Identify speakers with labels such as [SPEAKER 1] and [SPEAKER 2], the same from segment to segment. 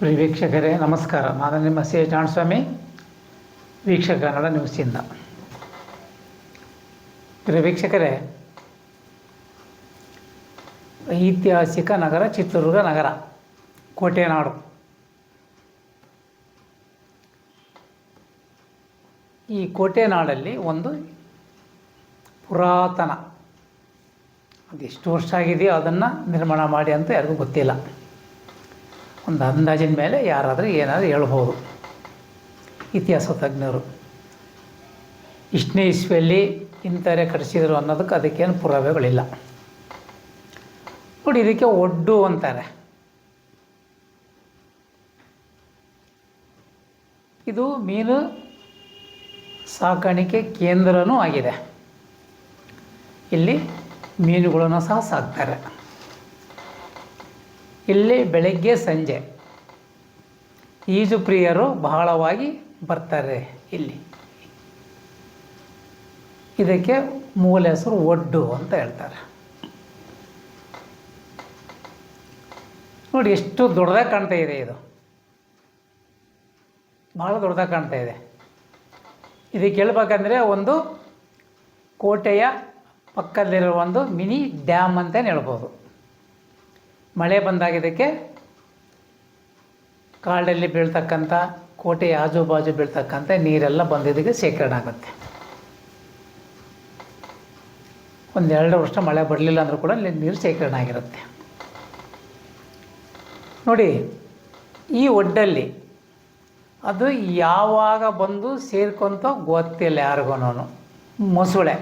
[SPEAKER 1] ಪ್ರಿಯ ವೀಕ್ಷಕರೇ, ನಮಸ್ಕಾರ. ನಾನು ನಿಮ್ಮ ಸಿ ಎಚ್ ಸ್ವಾಮಿ ವೀಕ್ಷಕ ಕನ್ನಡ ನ್ಯೂಸಿಂದ ಪ್ರಿಯ ವೀಕ್ಷಕರೇ, ಐತಿಹಾಸಿಕ ನಗರ ಚಿತ್ರದುರ್ಗ ನಗರ, ಕೋಟೆನಾಡು. ಈ ಕೋಟೆನಾಡಲ್ಲಿ ಒಂದು ಪುರಾತನ, ಅದೆಷ್ಟು ವರ್ಷ ಆಗಿದೆಯೋ ಅದನ್ನು ನಿರ್ಮಾಣ ಮಾಡಿ ಅಂತ ಯಾರಿಗೂ ಗೊತ್ತಿಲ್ಲ. ಒಂದು ಅಂದಾಜಿನ ಮೇಲೆ ಯಾರಾದರೂ ಏನಾದರೂ ಹೇಳ್ಬೋದು. ಇತಿಹಾಸ ತಜ್ಞರು. ಇಷ್ಟನೇ ಇಸ್ವಿಯಲ್ಲಿ ಇಂಥವರೇ ಕಟ್ಟಿಸಿದರು ಅನ್ನೋದಕ್ಕೆ ಅದಕ್ಕೇನು ಪುರಾವೆಗಳಿಲ್ಲ. ನೋಡಿ, ಇದಕ್ಕೆ ಒಡ್ಡು ಅಂತಾರೆ. ಇದು ಮೀನು ಸಾಕಾಣಿಕೆ ಕೇಂದ್ರನೂ ಆಗಿದೆ. ಇಲ್ಲಿ ಮೀನುಗಳನ್ನು ಸಹ ಸಾಕ್ತಾರೆ. ಇಲ್ಲಿ ಬೆಳಗ್ಗೆ ಸಂಜೆ. ಈಜು ಪ್ರಿಯರು ಬಹಳವಾಗಿ ಬರ್ತಾರೆ ಇಲ್ಲಿ. ಇದಕ್ಕೆ ಮೂಲ ಹೆಸರು ಒಡ್ಡು ಅಂತ ಹೇಳ್ತಾರೆ. ನೋಡಿ ಎಷ್ಟು ದೊಡ್ಡದಾಗಿ ಕಾಣ್ತಾ ಇದೆ ಇದು. ಭಾಳ ದೊಡ್ಡದಾಗಿ ಕಾಣ್ತಾ ಇದೆ. ಇದಕ್ಕೆ ಹೇಳ್ಬೇಕಂದ್ರೆ ಒಂದು ಕೋಟೆಯ ಪಕ್ಕದಲ್ಲಿರುವ ಒಂದು ಮಿನಿ ಡ್ಯಾಮ್ ಅಂತಲೇ ಹೇಳ್ಬೋದು. ಮಳೆ ಬಂದಾಗ ಇದಕ್ಕೆ ಕಾಡಲ್ಲಿ ಬೀಳ್ತಕ್ಕಂಥ ಕೋಟೆ ಆಜು ಬಾಜು ಬೀಳ್ತಕ್ಕಂಥ ನೀರೆಲ್ಲ ಬಂದಿದ್ದಕ್ಕೆ ಶೇಖರಣೆ ಆಗುತ್ತೆ. ಒಂದೆರಡು ವರ್ಷ ಮಳೆ ಬರಲಿಲ್ಲ ಅಂದರೂ ಕೂಡ ಅಲ್ಲಿ ನೀರು ಶೇಖರಣೆ ಆಗಿರುತ್ತೆ. ನೋಡಿ, ಈ ಒಡ್ಡಲ್ಲಿ ಅದು ಯಾವಾಗ ಬಂದು ಸೇರ್ಕೊಂತ ಗೊತ್ತಿಲ್ಲ ಯಾರಿಗೂ ಮೊಸಳೆ.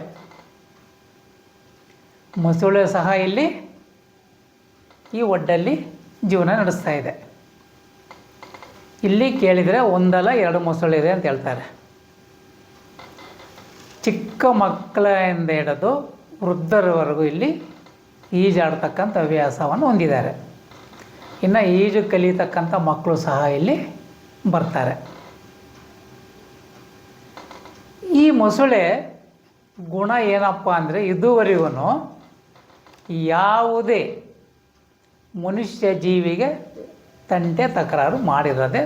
[SPEAKER 1] ಮೊಸಳೆ ಸಹ ಇಲ್ಲಿ ಈ ಒಡ್ಡಲ್ಲಿ ಜೀವನ ನಡೆಸ್ತಾ ಇದೆ. ಇಲ್ಲಿ ಕೇಳಿದರೆ ಒಂದಲ್ಲ ಎರಡು ಮೊಸಳೆ ಇದೆ ಅಂತ ಹೇಳ್ತಾರೆ. ಚಿಕ್ಕ ಮಕ್ಕಳಿಂದ ಹಿಡಿದು ವೃದ್ಧರವರೆಗೂ ಇಲ್ಲಿ ಈಜಾಡ್ತಕ್ಕಂಥ ಹವ್ಯಾಸವನ್ನು ಹೊಂದಿದ್ದಾರೆ. ಇನ್ನು ಈಜು ಕಲಿತಕ್ಕಂಥ ಮಕ್ಕಳು ಸಹ ಇಲ್ಲಿ ಬರ್ತಾರೆ. ಈ ಮೊಸಳೆ ಗುಣ ಏನಪ್ಪ ಅಂದರೆ ಇದುವರೆಗೂ ಯಾವುದೇ ಮನುಷ್ಯ ಜೀವಿಗೆ ತಂಟೆ ತಕರಾರು ಮಾಡಿರೋದೆ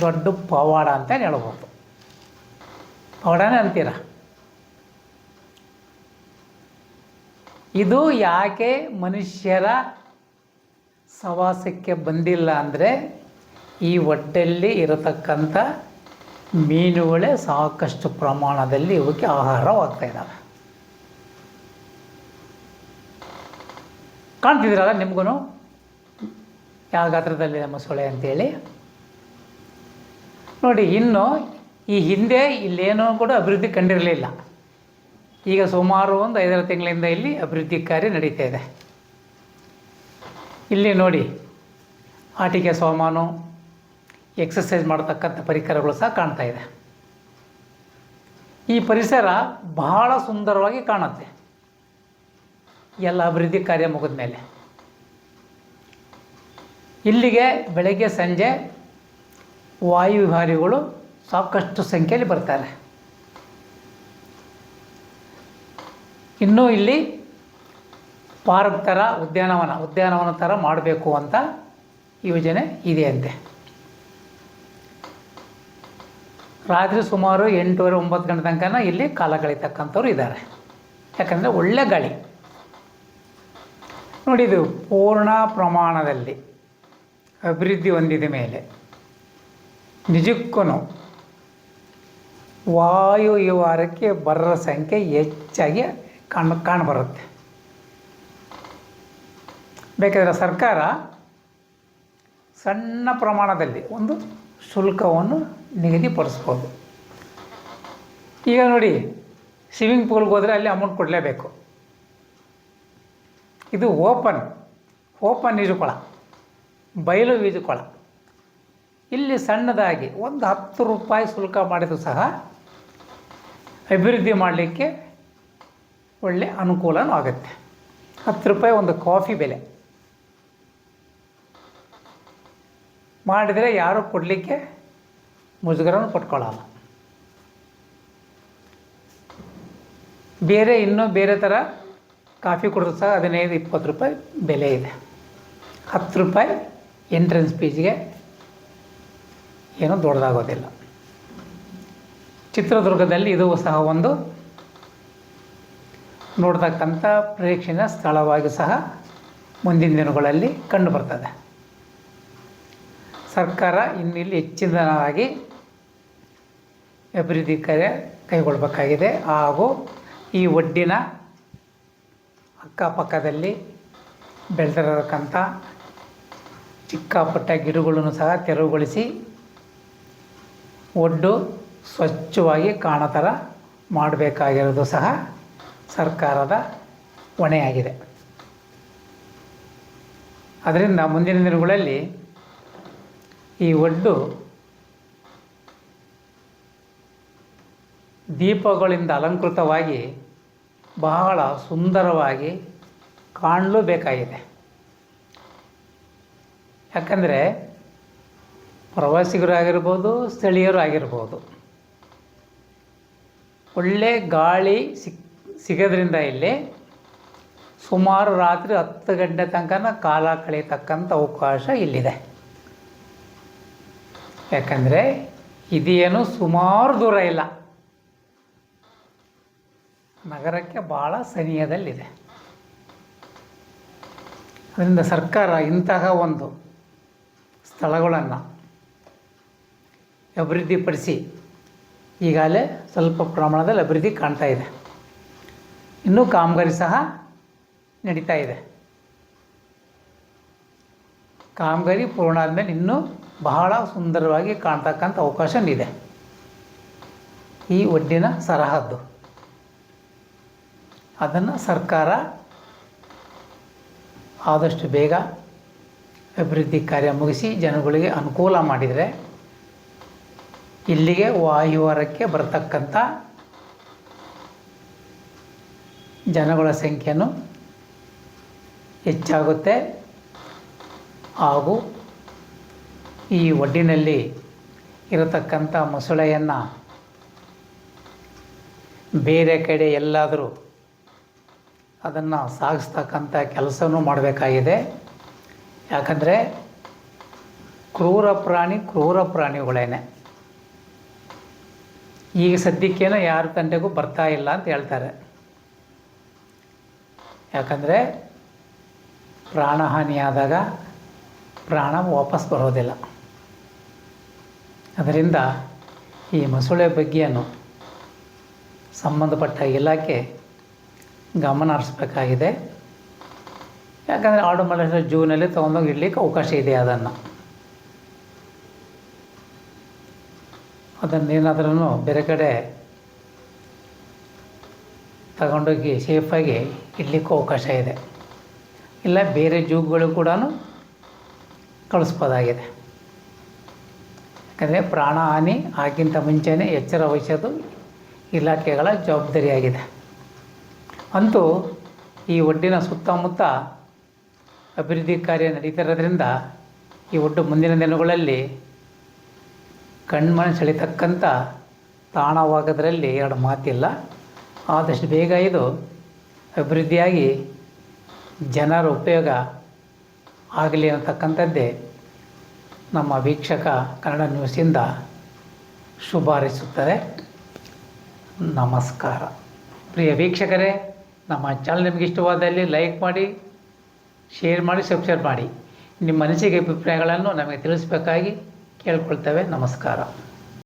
[SPEAKER 1] ದೊಡ್ಡ ಪವಾಡ ಅಂತ ಹೇಳ್ಬೋದು. ಪವಾಡನೇ ಅಂತೀರ? ಇದು ಯಾಕೆ ಮನುಷ್ಯರ ಸವಾಸಕ್ಕೆ ಬಂದಿಲ್ಲ ಅಂದರೆ ಈ ಹೊಟ್ಟೆಯಲ್ಲಿ ಇರತಕ್ಕಂಥ ಮೀನುಗಳೇ ಸಾಕಷ್ಟು ಪ್ರಮಾಣದಲ್ಲಿ ಇವಕ್ಕೆ ಆಹಾರವಾಗ್ತಾ ಇದ್ದಾವೆ ಕಾಣ್ತಿದ್ದೀರಲ್ಲ ನಿಮಗೂ ಯಾವ ಗಾತ್ರದಲ್ಲಿದೆ ಮೊಸಳೆ ಅಂತೇಳಿ? ನೋಡಿ, ಇನ್ನು ಈ ಹಿಂದೆ ಇಲ್ಲೇನೂ ಕೂಡ ಅಭಿವೃದ್ಧಿ ಕಂಡಿರಲಿಲ್ಲ. ಈಗ ಸುಮಾರು ಒಂದು ಐದಾರು ತಿಂಗಳಿಂದ ಇಲ್ಲಿ ಅಭಿವೃದ್ಧಿ ಕಾರ್ಯ ನಡೀತಾ ಇದೆ. ಇಲ್ಲಿ ನೋಡಿ, ಆಟಿಕೆ ಸಾಮಾನು ಎಕ್ಸಸೈಸ್ ಮಾಡತಕ್ಕಂಥ ಪರಿಕರಗಳು ಸಹ ಕಾಣ್ತಾ ಇದೆ. ಈ ಪರಿಸರ ಬಹಳ ಸುಂದರವಾಗಿ ಕಾಣುತ್ತೆ. ಎಲ್ಲ ಅಭಿವೃದ್ಧಿ ಕಾರ್ಯ ಮುಗಿದ ಮೇಲೆ ಇಲ್ಲಿಗೆ ಬೆಳಗ್ಗೆ ಸಂಜೆ ವಾಯುವಿಹಾರಿಗಳು ಸಾಕಷ್ಟು ಸಂಖ್ಯೆಯಲ್ಲಿ ಬರ್ತಾರೆ. ಇನ್ನೂ ಇಲ್ಲಿ ಪಾರ್ಕ್ ಥರ ಉದ್ಯಾನವನ ಉದ್ಯಾನವನ ಥರ ಮಾಡಬೇಕು ಅಂತ ಯೋಜನೆ ಇದೆಯಂತೆ. ರಾತ್ರಿ ಸುಮಾರು ಎಂಟೂವರೆ ಒಂಬತ್ತು ಗಂಟೆ ತನಕ ಇಲ್ಲಿ ಕಾಲ ಕಳೀತಕ್ಕಂಥವ್ರು ಇದ್ದಾರೆ. ಯಾಕಂದರೆ ಒಳ್ಳೆ ಗಾಳಿ. ನೋಡಿದು ಪೂರ್ಣ ಪ್ರಮಾಣದಲ್ಲಿ. ಅಭಿವೃದ್ಧಿ ಹೊಂದಿದ ಮೇಲೆ ನಿಜಕ್ಕೂ ವಾಯು ವಿಹಾರಕ್ಕೆ ಬರೋ ಸಂಖ್ಯೆ ಹೆಚ್ಚಾಗಿ ಕಾಣ್, ಕಾಣಬರುತ್ತೆ. ಬೇಕಾದರೆ ಸರ್ಕಾರ ಸಣ್ಣ ಪ್ರಮಾಣದಲ್ಲಿ ಒಂದು ಶುಲ್ಕವನ್ನು ನಿಗದಿಪಡಿಸ್ಬೋದು. ಈಗ ನೋಡಿ ಸ್ವಿಮ್ಮಿಂಗ್ ಪೂಲ್ಗೆ ಹೋದರೆ ಅಲ್ಲಿ ಅಮೌಂಟ್ ಕೊಡಲೇಬೇಕು. ಇದು ಓಪನ್ ಓಪನ್ ಈಜುಕೊಳ ಬಯಲು ಈಜುಕೊಳ ಇಲ್ಲಿ ಸಣ್ಣದಾಗಿ ಒಂದು ಹತ್ತು ರೂಪಾಯಿ ಶುಲ್ಕ ಮಾಡಿದರೂ ಸಹ ಅಭಿವೃದ್ಧಿ ಮಾಡಲಿಕ್ಕೆ ಒಳ್ಳೆ ಅನುಕೂಲನೂ ಆಗುತ್ತೆ. ಹತ್ತು ರೂಪಾಯಿ ಒಂದು ಕಾಫಿ ಬೆಲೆ. ಮಾಡಿದರೆ ಯಾರೂ ಕೊಡಲಿಕ್ಕೆ ಮುಜುಗರನೂ ಪಟ್ಕೊಳ್ಳಲ್ಲ ಬೇರೆ ಇನ್ನೂ ಬೇರೆ ಥರ ಕಾಫಿ ಕುಡಿದ್ರು ಸಹ ಹದಿನೈದು ಇಪ್ಪತ್ತು ರೂಪಾಯಿ ಬೆಲೆ ಇದೆ. ಹತ್ತು ರೂಪಾಯಿ ಎಂಟ್ರೆನ್ಸ್ ಫೀಸ್ಗೆ ಏನೂ ದೊಡ್ಡದಾಗೋದಿಲ್ಲ. ಚಿತ್ರದುರ್ಗದಲ್ಲಿ ಇದು ಸಹ ಒಂದು ನೋಡ್ತಕ್ಕಂಥ ಪ್ರೇಕ್ಷಣೀಯ ಸ್ಥಳವಾಗಿ ಸಹ ಮುಂದಿನ ದಿನಗಳಲ್ಲಿ ಕಂಡುಬರ್ತದೆ ಸರ್ಕಾರ ಇನ್ನಿಲ್ಲಿ ಹೆಚ್ಚಿನದಾಗಿ ಅಭಿವೃದ್ಧಿ ಕಾರ್ಯ ಕೈಗೊಳ್ಳಬೇಕಾಗಿದೆ ಹಾಗೂ ಈ ಒಡ್ಡಿನ ಅಕ್ಕಪಕ್ಕದಲ್ಲಿ ಬೆಳೆದಿರತಕ್ಕಂಥ ಚಿಕ್ಕಪುಟ್ಟ ಗಿಡಗಳನ್ನು ಸಹ ತೆರವುಗೊಳಿಸಿ ಒಡ್ಡು ಸ್ವಚ್ಛವಾಗಿ ಕಾಣೋ ಥರ ಮಾಡಬೇಕಾಗಿರೋದು ಸಹ ಸರ್ಕಾರದ ಹೊಣೆಯಾಗಿದೆ. ಅದರಿಂದ ಮುಂದಿನ ದಿನಗಳಲ್ಲಿ ಈ ಒಡ್ಡು ದೀಪಗಳಿಂದ ಅಲಂಕೃತವಾಗಿ ಬಹಳ ಸುಂದರವಾಗಿ ಕಾಣಲು ಬೇಕಾಗಿದೆ. ಯಾಕಂದರೆ ಪ್ರವಾಸಿಗರು ಆಗಿರ್ಬೋದು ಸ್ಥಳೀಯರು ಆಗಿರ್ಬೋದು ಒಳ್ಳೆ ಗಾಳಿ ಸಿಕ್, ಸಿಗೋದ್ರಿಂದ ಇಲ್ಲಿ ಸುಮಾರು ರಾತ್ರಿ ಹತ್ತು ಗಂಟೆ ತನಕ ಕಾಲ ಕಳೀತಕ್ಕಂಥ ಅವಕಾಶ ಇಲ್ಲಿದೆ. ಯಾಕಂದರೆ ಇದೇನು ಸುಮಾರು ದೂರ ಇಲ್ಲ. ನಗರಕ್ಕೆ ಭಾಳ ಸನಿಹದಲ್ಲಿದೆ. ಅದರಿಂದ ಸರ್ಕಾರ ಇಂತಹ ಒಂದು ಸ್ಥಳಗಳನ್ನು ಅಭಿವೃದ್ಧಿಪಡಿಸಿ ಈಗಾಗಲೇ ಸ್ವಲ್ಪ ಪ್ರಮಾಣದಲ್ಲಿ ಅಭಿವೃದ್ಧಿ ಕಾಣ್ತಾ ಇದೆ. ಇನ್ನೂ ಕಾಮಗಾರಿ ಸಹ ನಡೀತಾ ಇದೆ. ಕಾಮಗಾರಿ ಪೂರ್ಣ ಆದಮೇಲೆ ಇನ್ನೂ ಬಹಳ ಸುಂದರವಾಗಿ ಕಾಣ್ತಕ್ಕಂಥ ಅವಕಾಶ ಇದೆ. ಈ ಒಡ್ಡಿನ ಸರಹದ್ದು. ಅದನ್ನು ಸರ್ಕಾರ ಆದಷ್ಟು ಬೇಗ ಅಭಿವೃದ್ಧಿ ಕಾರ್ಯ ಮುಗಿಸಿ ಜನಗಳಿಗೆ ಅನುಕೂಲ ಮಾಡಿದರೆ ಇಲ್ಲಿಗೆ ವಾಯುವಾರಕ್ಕೆ ಬರತಕ್ಕಂಥ ಜನಗಳ ಸಂಖ್ಯೆಯೂ ಹೆಚ್ಚಾಗುತ್ತೆ. ಹಾಗೂ ಈ ಒಡ್ಡಿನಲ್ಲಿ ಇರತಕ್ಕಂಥ ಮೊಸಳೆಯನ್ನು ಬೇರೆ ಕಡೆ ಎಲ್ಲಾದರೂ ಅದನ್ನು ಸಾಗಿಸ್ತಕ್ಕಂಥ ಕೆಲಸವೂ ಮಾಡಬೇಕಾಗಿದೆ. ಯಾಕಂದರೆ ಕ್ರೂರ ಪ್ರಾಣಿ ಕ್ರೂರ ಪ್ರಾಣಿಗಳೇನೆ. ಈಗ ಸದ್ಯಕ್ಕೇನೋ ಯಾರ ತಂಡೆಗೂ ಬರ್ತಾ ಇಲ್ಲ ಅಂತ ಹೇಳ್ತಾರೆ. ಯಾಕಂದರೆ ಪ್ರಾಣಹಾನಿಯಾದಾಗ ಪ್ರಾಣ ವಾಪಸ್ ಬರೋದಿಲ್ಲ. ಅದರಿಂದ ಈ ಮೊಸಳೆ ಬಗ್ಗೆಯನ್ನು ಸಂಬಂಧಪಟ್ಟ ಇಲಾಖೆ ಗಮನ ಹರಿಸ್ಬೇಕಾಗಿದೆ. ಯಾಕಂದರೆ ಆರ್ಡರ್ ಮಲೇಶ್ವರ ಜೂನಲ್ಲಿ ತೊಗೊಂಡೋಗಿ ಇಡ್ಲಿಕ್ಕೆ ಅವಕಾಶ ಇದೆ ಅದನ್ನು. ಅದನ್ನೇನಾದ್ರೂ ಬೇರೆ ಕಡೆ ತಗೊಂಡೋಗಿ ಸೇಫಾಗಿ ಇಡ್ಲಿಕ್ಕೂ ಅವಕಾಶ ಇದೆ. ಇಲ್ಲ ಬೇರೆ ಜೂಗಳು ಕೂಡ ಕಳಿಸ್ಬೋದಾಗಿದೆ. ಯಾಕಂದರೆ ಪ್ರಾಣ ಹಾನಿ ಆಗಿಂತ ಮುಂಚೆನೇ ಎಚ್ಚರ ವಹಿಸೋದು ಇಲಾಖೆಗಳ ಜವಾಬ್ದಾರಿಯಾಗಿದೆ. ಅಂತೂ ಈ ಒಡ್ಡಿನ ಸುತ್ತಮುತ್ತ ಅಭಿವೃದ್ಧಿ ಕಾರ್ಯ ನಡೀತಿರೋದ್ರಿಂದ ಈ ಒಟ್ಟು ಮುಂದಿನ ದಿನಗಳಲ್ಲಿ ಕಣ್ಮನ ಸೆಳಿತಕ್ಕಂಥ ತಾಣವಾಗೋದ್ರಲ್ಲಿ ಎರಡು ಮಾತಿಲ್ಲ. ಆದಷ್ಟು ಬೇಗ ಇದು ಅಭಿವೃದ್ಧಿಯಾಗಿ ಜನರ ಉಪಯೋಗ ಆಗಲಿ ಅನ್ನತಕ್ಕಂಥದ್ದೇ ನಮ್ಮ ವೀಕ್ಷಕ ಕನ್ನಡ ನ್ಯೂಸಿಂದ ಶುಭಾರಿಸುತ್ತದೆ ನಮಸ್ಕಾರ. ಪ್ರಿಯ ವೀಕ್ಷಕರೇ, ನಮ್ಮ ಚಾನಲ್ ನಿಮಗೆ ಇಷ್ಟವಾದಲ್ಲಿ ಲೈಕ್ ಮಾಡಿ ಶೇರ್ ಮಾಡಿ ಸಬ್ಸ್ಕ್ರೈಬ್ ಮಾಡಿ. ನಿಮ್ಮ ಅನಿಸಿಕೆ ಅಭಿಪ್ರಾಯಗಳನ್ನು ನಮಗೆ ತಿಳಿಸಬೇಕಾಗಿ ಕೇಳ್ಕೊಳ್ತೇವೆ. ನಮಸ್ಕಾರ.